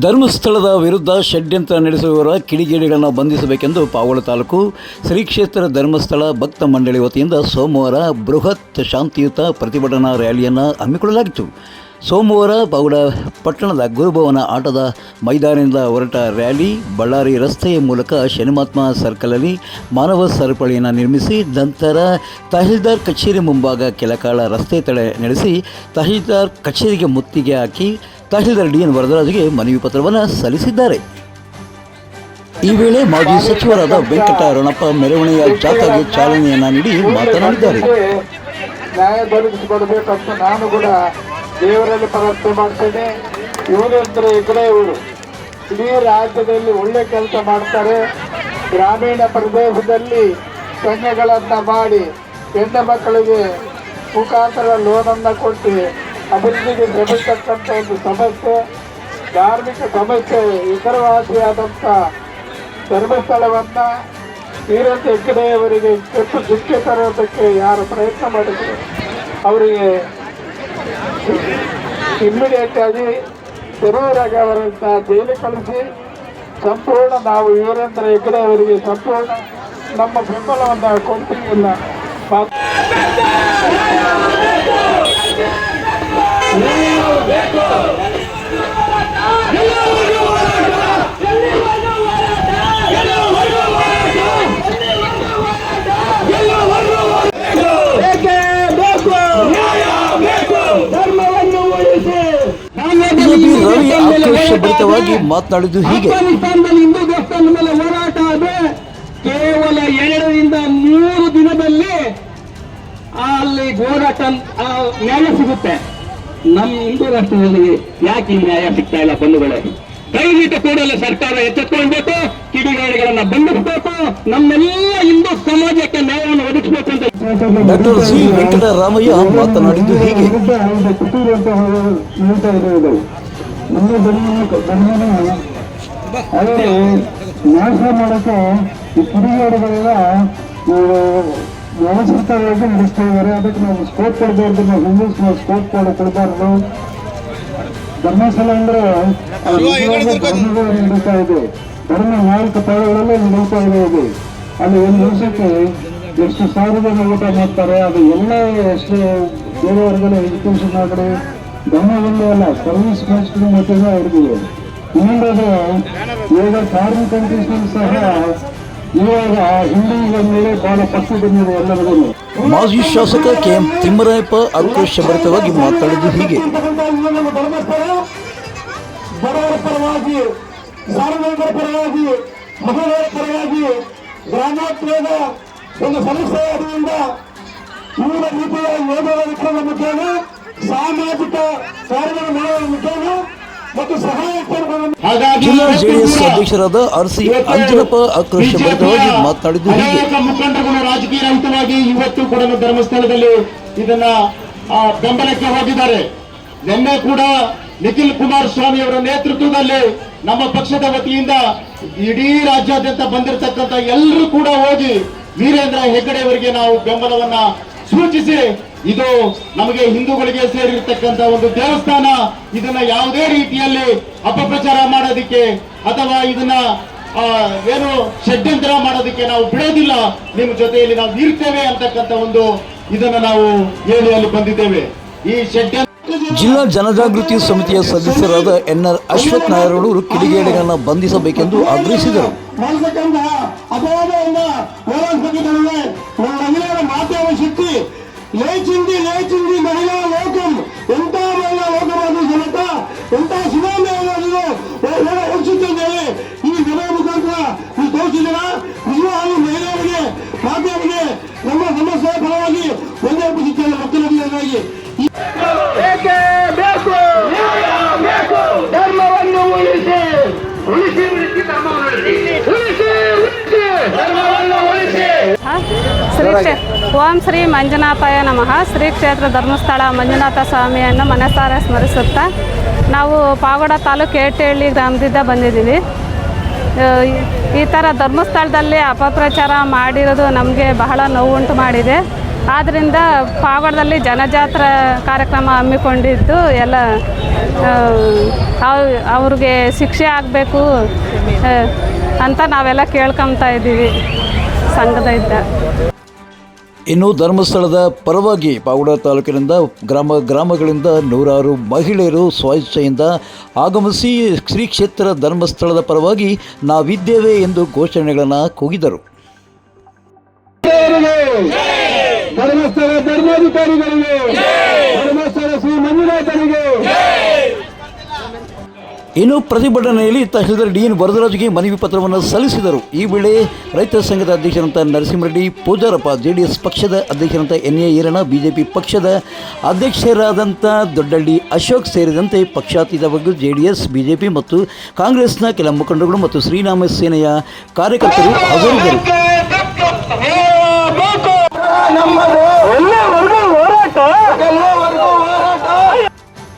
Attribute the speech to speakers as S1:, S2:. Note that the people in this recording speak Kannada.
S1: ಧರ್ಮಸ್ಥಳದ ವಿರುದ್ಧ ಷಡ್ಯಂತ್ರ ನಡೆಸುವವರ ಕಿಡಿಗೇಡಿಗಳನ್ನು ಬಂಧಿಸಬೇಕೆಂದು ಪಾವಳ ತಾಲೂಕು ಶ್ರೀ ಕ್ಷೇತ್ರ ಧರ್ಮಸ್ಥಳ ಭಕ್ತ ಮಂಡಳಿ ವತಿಯಿಂದ ಸೋಮವಾರ ಬೃಹತ್ ಶಾಂತಿಯುತ ಪ್ರತಿಭಟನಾ ರ್ಯಾಲಿಯನ್ನು ಹಮ್ಮಿಕೊಳ್ಳಲಾಗಿತ್ತು. ಸೋಮವಾರ ಪಾವಡ ಪಟ್ಟಣದ ಗುರುಭವನ ಆಟದ ಮೈದಾನದಿಂದ ಹೊರಟ ರ್ಯಾಲಿ, ಬಳ್ಳಾರಿ ರಸ್ತೆಯ ಮೂಲಕ ಶನಿಮಾತ್ಮ ಸರ್ಕಲಲ್ಲಿ ಮಾನವ ಸರಪಳಿಯನ್ನು ನಿರ್ಮಿಸಿ, ನಂತರ ತಹಸೀಲ್ದಾರ್ ಕಚೇರಿ ಮುಂಭಾಗ ಕೆಲಕಾಲ ರಸ್ತೆ ತಡೆ ನಡೆಸಿ, ತಹಸೀಲ್ದಾರ್ ಕಚೇರಿಗೆ ಮುತ್ತಿಗೆ ಹಾಕಿ ತಹಸೀಲ್ದಾರ್ ಡಿ ಎನ್ ವರದರಾಜ್ಗೆ ಮನವಿ ಪತ್ರವನ್ನು ಸಲ್ಲಿಸಿದ್ದಾರೆ. ಈ ವೇಳೆ ಮಾಜಿ ಸಚಿವರಾದ ವೆಂಕಟರಮಣಪ್ಪ ಮೆರವಣಿಗೆಯ ಜಾಥಾಗೆ ಚಾಲನೆಯನ್ನ ನೀಡಿ ಮಾತನಾಡಿದ್ದಾರೆ.
S2: ನ್ಯಾಯ ದೊರಕಿಸಿಕೊಡ್ಬೇಕಂತ ನಾನು ಕೂಡ ದೇವರಲ್ಲಿ ಪ್ರಾರ್ಥನೆ ಮಾಡ್ತೇನೆ. ಇವರು ಅಂದ್ರೆ ಈ ಕಡೆ ಇವರು. ಇಡೀ ರಾಜ್ಯದಲ್ಲಿ ಒಳ್ಳೆ ಕೆಲಸ ಮಾಡ್ತಾರೆ. ಗ್ರಾಮೀಣ ಪ್ರದೇಶದಲ್ಲಿ ಸಂಘಗಳನ್ನು ಮಾಡಿ ಹೆಣ್ಣು ಮಕ್ಕಳಿಗೆ ಮುಖಾಂತರ ಲೋನನ್ನು ಕೊಟ್ಟು ಅಭಿವೃದ್ಧಿಗೆ ಶ್ರಮಿಸ್ತಕ್ಕಂಥ ಒಂದು ಸಮಸ್ಯೆ, ಧಾರ್ಮಿಕ ಸಮಸ್ಯೆ, ಇತರವಾಸಿಯಾದಂಥ ಧರ್ಮಸ್ಥಳವನ್ನ ವೀರೇಂದ್ರ ಹೆಗ್ಗಡೆಯವರಿಗೆ ಕೆಟ್ಟು ದುಃಖ ತರೋದಕ್ಕೆ ಯಾರು ಪ್ರಯತ್ನ ಮಾಡಿದ್ರು. ಅವರಿಗೆ ಇಮ್ಮಿಡಿಯೇಟ್ ಆಗಿ ತೆರವರಾಗಿ ಅವರಂತ ಜೈಲು ಕಳಿಸಿ, ಸಂಪೂರ್ಣ ನಾವು ವೀರೇಂದ್ರ ಹೆಗ್ಗಡೆ ಅವರಿಗೆ ಸಂಪೂರ್ಣ ನಮ್ಮ ಬೆಂಬಲವನ್ನು ಕೊಡ್ತೀವಿ ಇಲ್ಲ ಮಾತು
S1: ಬಿಜೆಪಿ ರವಿ ಆಕ್ರೋಶಭರಿತವಾಗಿ ಮಾತನಾಡಿದ್ದು ಹೀಗೆ
S3: ಹಿಂದೂ ದೇವಸ್ಥಾನದ ಮೇಲೆ ಹೋರಾಟ ಆದ್ರೆ ಕೇವಲ ಎರಡರಿಂದ ಮೂರು ದಿನದಲ್ಲಿ ಅಲ್ಲಿ ಹೋರಾಟ ನ್ಯಾಯ ಸಿಗುತ್ತೆ. ನಮ್ಮ ಹಿಂದೂ ರಾಷ್ಟ್ರದಲ್ಲಿ ಯಾಕೆ ನ್ಯಾಯ ಸಿಗ್ತಾ ಇಲ್ಲ ಬಂಧುಗಳೇ? ದಯವಿಟ್ಟು ಕೂಡಲೇ ಸರ್ಕಾರ ಎಚ್ಚೆತ್ತುಕೊಳ್ಬೇಕು ಕಿಡಿಗಾಡಿಗಳನ್ನ ಬಂಧಿಸಬೇಕು ನಮ್ಮೆಲ್ಲ ಹಿಂದೂ ಸಮಾಜಕ್ಕೆ ನ್ಯಾಯವನ್ನು ಒದಗಿಸಬೇಕು ಅಂತ
S1: ಡಾಕ್ಟರ್ ಸಿ ವೆಂಕಟರಾಮಯ್ಯ ಮಾತನಾಡಿದ್ದು ಹೀಗೆ.
S2: ನಾಶ ಮಾಡೋಕೆ ಈ ಕಿಡಿಗಾರಿಗಳೆಲ್ಲ ವ್ಯವಸ್ಥಿತವಾಗಿ ನಡೆಸ್ತಾ ಇದ್ದಾರೆ ಅದಕ್ಕೆ ನಾವು ಸ್ಕೋಪ್ ಕೊಡಬಾರ್ದು ನಾವು ಹಿಂದೂಸ್ ನಾವು ಸ್ಕೋಪ್ ಕೊಡ ಕೊಡಬಾರ್ದು ಧರ್ಮಸ್ಥಳ ಅಂದ್ರೆ ಧರ್ಮಗಳು ನಡೀತಾ ಇದೆ. ಧರ್ಮ ನಾಲ್ಕು ಪಾದಗಳಲ್ಲಿ ನಡೀತಾ ಇದೆ ಇದು ಅಲ್ಲಿ ಒಂದು ದಿವಸಕ್ಕೆ ಎಷ್ಟು ಸಾವಿರ ಜನ ಊಟ ಮಾಡ್ತಾರೆ, ಅದು ಎಲ್ಲ ಎಷ್ಟು ಬೇರೆ ವರ್ಗದ ಎಜುಕೇಶನ್ ಆಗಲಿ ಧರ್ಮ ಅಲ್ಲ ಸರ್ವಿಸ್ ಬೇಸ್ಡ್ ಮತ್ತೆ ಅವ್ರಿಗೆ ಇನ್ನೊಂದು ಇವಾಗ ಫಾರಿನ್ ಸಹ ಇವಾಗ ಹಿಂದೂಗಳ ಮೇಲೆ ಬಹಳ ಪಟ್ಟು ಬಂದಿದೆ ಎಲ್ಲರಿಗೂ
S1: ಮಾಜಿ ಶಾಸಕ ಕೆ ಎಂ ತಿಮ್ಮರಾಯಪ್ಪ ಆಕ್ರೋಶಭರಿತವಾಗಿ ಮಾತಾಡಿದ್ದು ಹೀಗೆ.
S2: ಬಡವರ ಪರವಾಗಿ ಸಾರ್ವಜನಿಕರ ಪರವಾಗಿ ಮಹಿಳೆಯರ ಪರವಾಗಿ ಗ್ರಾಮೋತ್ಸವದ ಒಂದು ಸಮಸ್ಯೆ ರೀತಿಯ ಯೋಜನೆ ವಿಕ್ರಮ ಮುಖೇನ ಸಾಮಾಜಿಕ ಕಾರ್ಯಗಳ ಮುಖೇನ
S1: ಜಿಲ್ಲಾ ಜೆಡಿಎಸ್ ಅಧ್ಯಕ್ಷರಾದ ಆರ್ ಸಿ ಅಂಜನಪ್ಪ ಆಕ್ರೋಶಭರಿತವಾಗಿ ಮಾತನಾಡಿದ್ದು ಹೀಗೆ.
S4: ಮುಖಂಡರುಗಳು ರಾಜಕೀಯ ರಹಿತವಾಗಿ ಇವತ್ತು ಕೂಡ ಧರ್ಮಸ್ಥಳದಲ್ಲಿ ಇದನ್ನ ಆ, ಬೆಂಬಲಕ್ಕೆ ಹೋಗಿದ್ದಾರೆ. ನಿನ್ನೆ ಕೂಡ ನಿಖಿಲ್ ಕುಮಾರಸ್ವಾಮಿ ಅವರ ನೇತೃತ್ವದಲ್ಲಿ ನಮ್ಮ ಪಕ್ಷದ ವತಿಯಿಂದ ಇಡೀ ರಾಜ್ಯಾದ್ಯಂತ ಬಂದಿರತಕ್ಕಂಥ ಎಲ್ಲರೂ ಕೂಡ ಹೋಗಿ ವೀರೇಂದ್ರ ಹೆಗ್ಗಡೆ ಅವರಿಗೆ ನಾವು ಬೆಂಬಲವನ್ನ ಸೂಚಿಸಿ ಇದು ನಮಗೆ ಹಿಂದೂಗಳಿಗೆ ಸೇರಿರ್ತಕ್ಕಂಥ ಒಂದು ದೇವಸ್ಥಾನ. ಇದನ್ನ ಯಾವುದೇ ರೀತಿಯಲ್ಲಿ ಅಪಪ್ರಚಾರ ಮಾಡೋದಿಕ್ಕೆ ಅಥವಾ ಇದನ್ನ ಆ, ಏನು ಷಡ್ಯಂತ್ರ ಮಾಡೋದಕ್ಕೆ ನಾವು ಬಿಡೋದಿಲ್ಲ. ನಿಮ್ಮ ಜೊತೆಯಲ್ಲಿ ನಾವು ಇರ್ತೇವೆ ಅಂತಕ್ಕಂಥ ಒಂದು ಇದನ್ನ ನಾವು ಹೇಳಿ ಅಲ್ಲಿ ಬಂದಿದ್ದೇವೆ. ಈ ಷಡ್ಯಂತ್ರ
S1: ಜಿಲ್ಲಾ ಜನಜಾಗೃತಿ ಸಮಿತಿಯ ಸದಸ್ಯರಾದ ಎನ್ ಆರ್ ಅಶ್ವಥ್ ನಾಯರು ಕಿಡಿಗೇಡಿಗಳನ್ನು ಬಂಧಿಸಬೇಕೆಂದು ಆಗ್ರಹಿಸಿದರು.
S2: ಶಕ್ತಿ లేచింది లేచింది మహిళా లోకం ఎంత మహిళా లోకం అది ಜನತ ಎಂತ ಸುನಾಮಿಯನ್ನು ಹೆಚ್ಚುತ್ತದೆ ಈ ಜನ ಮುಖಾಂತರ ನೀವು ತೋರಿಸಿದಿರ ನಿಜವಾಗ್ಲೂ ಮಹಿಳೆಯರಿಗೆ ಮಾತೆಯರಿಗೆ ನಮ್ಮ ಸಮಸ್ಯೆ ಪರವಾಗಿ ಒಂದೇ ಪುಸ್ತಕ ಮಕ್ಕಳಿಗಾಗಿ
S5: ಶ್ರೀ ಓಂ ಶ್ರೀ ಮಂಜುನಾಥಾಯ ನಮಃ. ಶ್ರೀ ಕ್ಷೇತ್ರ ಧರ್ಮಸ್ಥಳ ಮಂಜುನಾಥ ಸ್ವಾಮಿಯನ್ನು ಮನಸಾರ ಸ್ಮರಿಸುತ್ತಾ ನಾವು ಪಾವಗಡ ತಾಲೂಕು ಏಟಹಳ್ಳಿ ಗ್ರಾಮದಿಂದ ಬಂದಿದ್ದೀವಿ. ಈ- ಥರ ಧರ್ಮಸ್ಥಳದಲ್ಲಿ ಅಪಪ್ರಚಾರ ಮಾಡಿರೋದು ನಮಗೆ ಬಹಳ ನೋವುಂಟು ಮಾಡಿದೆ. ಆದ್ದರಿಂದ ಪಾವಗಡದಲ್ಲಿ ಜನಜಾತ್ರಾ ಕಾರ್ಯಕ್ರಮ ಹಮ್ಮಿಕೊಂಡಿದ್ದು ಎಲ್ಲ ಅವ್ರಿಗೆ ಶಿಕ್ಷೆ ಆಗಬೇಕು ಅಂತ ನಾವೆಲ್ಲ ಕೇಳ್ಕೊತಾ ಇದ್ದೀವಿ ಸಂಘದ ಇದ್ದ.
S1: ಇನ್ನು ಧರ್ಮಸ್ಥಳದ ಪರವಾಗಿ ಪಾವಗಡ ತಾಲೂಕಿನಿಂದ ಗ್ರಾಮ ಗ್ರಾಮಗಳಿಂದ ನೂರಾರು ಮಹಿಳೆಯರು ಸ್ವಇಚ್ಛೆಯಿಂದ ಆಗಮಿಸಿ ಶ್ರೀ ಕ್ಷೇತ್ರ ಧರ್ಮಸ್ಥಳದ ಪರವಾಗಿ ನಾವಿದ್ದೇವೆ ಎಂದು ಘೋಷಣೆಗಳನ್ನು ಕೂಗಿದರು.
S2: ಧರ್ಮಸ್ಥಳ ಧರ್ಮಾಧಿಕಾರಿಗಳಿಗೆ ಧರ್ಮಸ್ಥಳ ಶ್ರೀ ಮಂಜುನಾಥನಿಗೆ
S1: ಇನ್ನು ಪ್ರತಿಭಟನೆಯಲ್ಲಿ ತಹಸೀಲ್ದಾರ್ ಡಿ ಎನ್ ವರದರಾಜ್ಗೆ ಮನವಿ ಪತ್ರವನ್ನು ಸಲ್ಲಿಸಿದರು. ಈ ವೇಳೆ ರೈತ ಸಂಘದ ಅಧ್ಯಕ್ಷರಂತ ನರಸಿಂಹರೆಡ್ಡಿ ಪೂಜಾರಪ್ಪ, ಜೆಡಿಎಸ್ ಪಕ್ಷದ ಅಧ್ಯಕ್ಷರಂತ ಎನ್ ಎ ಈರಣ್ಣ, ಬಿಜೆಪಿ ಪಕ್ಷದ ಅಧ್ಯಕ್ಷರಾದಂಥ ದೊಡ್ಡಳ್ಳಿ ಅಶೋಕ್ ಸೇರಿದಂತೆ ಪಕ್ಷಾತೀತವಾಗಿ ಜೆಡಿಎಸ್, ಬಿಜೆಪಿ ಮತ್ತು ಕಾಂಗ್ರೆಸ್ನ ಕೆಲ ಮುಖಂಡರುಗಳು ಮತ್ತು ಶ್ರೀರಾಮ ಸೇನೆಯ ಕಾರ್ಯಕರ್ತರು ಹಾಜರಿದ್ದರು.